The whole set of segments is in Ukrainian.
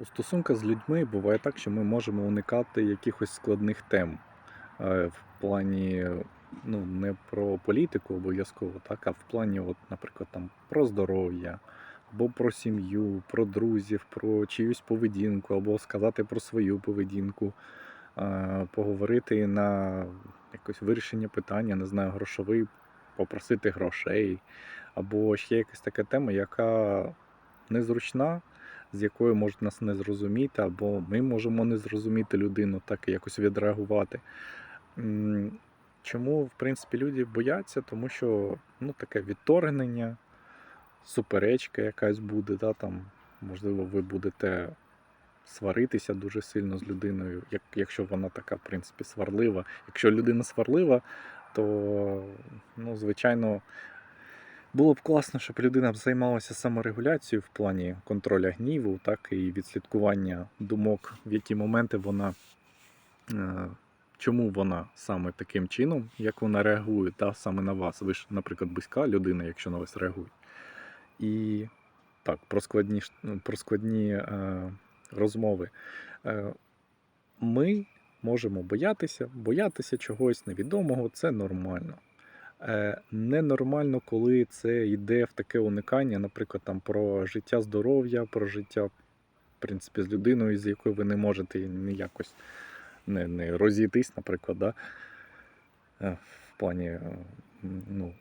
У стосунках з людьми буває так, що ми можемо уникати якихось складних тем. Е, В плані, ну, не про політику обов'язково, так, а в плані, от, наприклад, там, про здоров'я, або про сім'ю, про друзів, про чиюсь поведінку, або сказати про свою поведінку, е, поговорити на якось вирішення питання, не знаю, грошовий, попросити грошей, або ще якась така тема, яка незручна, з якою можуть нас не зрозуміти, або ми можемо не зрозуміти людину, так і якось відреагувати. Чому, в принципі, люди бояться? Тому що ну, таке відторгнення, суперечка якась буде, да, там, можливо, ви будете сваритися дуже сильно з людиною, як, якщо вона така, в принципі, сварлива. Якщо людина сварлива, то, ну, звичайно, було б класно, щоб людина займалася саморегуляцією в плані контроля гніву, так і відслідкування думок, в які моменти вона, е, чому вона саме таким чином, як вона реагує, та, саме на вас. Ви ж, наприклад, близька людина, якщо на вас реагує. І так, про складні, ну, про складні е, розмови. Е, ми можемо боятися, боятися чогось невідомого, це нормально. Е, Ненормально, коли це йде в таке уникання, наприклад, там про життя здоров'я, про життя, в принципі, з людиною, з якою ви не можете ніякось не, не розійтись, наприклад, да? Е, в плані, е, ну,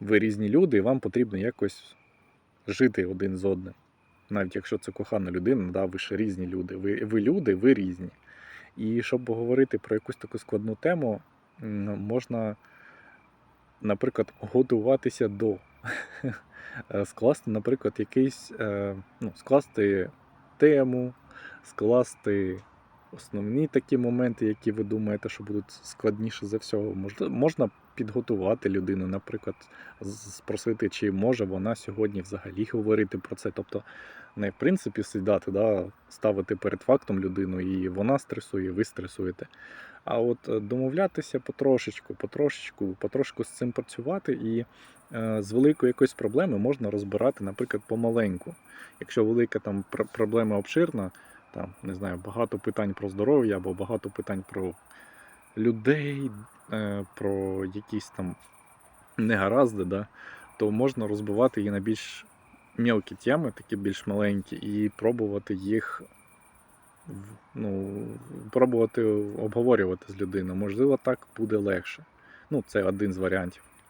ви різні люди, і вам потрібно якось жити один з одним. Навіть якщо це кохана людина, да, ви ж різні люди. Ви, ви люди, ви різні. І щоб поговорити про якусь таку складну тему, можна, наприклад, готуватися до. Е, Скласти, наприклад, якийсь, е, ну, скласти тему, скласти основні такі моменти, які ви думаєте, що будуть складніше за всього. Можна, підготувати людину, наприклад, спросити, чи може вона сьогодні взагалі говорити про це. Тобто, не в принципі сідати, да, ставити перед фактом людину, і вона стресує, ви стресуєте. А от е, домовлятися потрошечку, потрошечку, потрошку з цим працювати, і е, з великої якоїсь проблеми можна розбирати, наприклад, помаленьку. Якщо велика там пр- проблема обширна, там, не знаю, багато питань про здоров'я або багато питань про людей, е, про якісь там негаразди, да, то можна розбивати її на більш мелкі теми, такі більш маленькі, і пробувати їх ну, пробувати обговорювати з людиною. Можливо, так буде легше. Ну, це один з варіантів.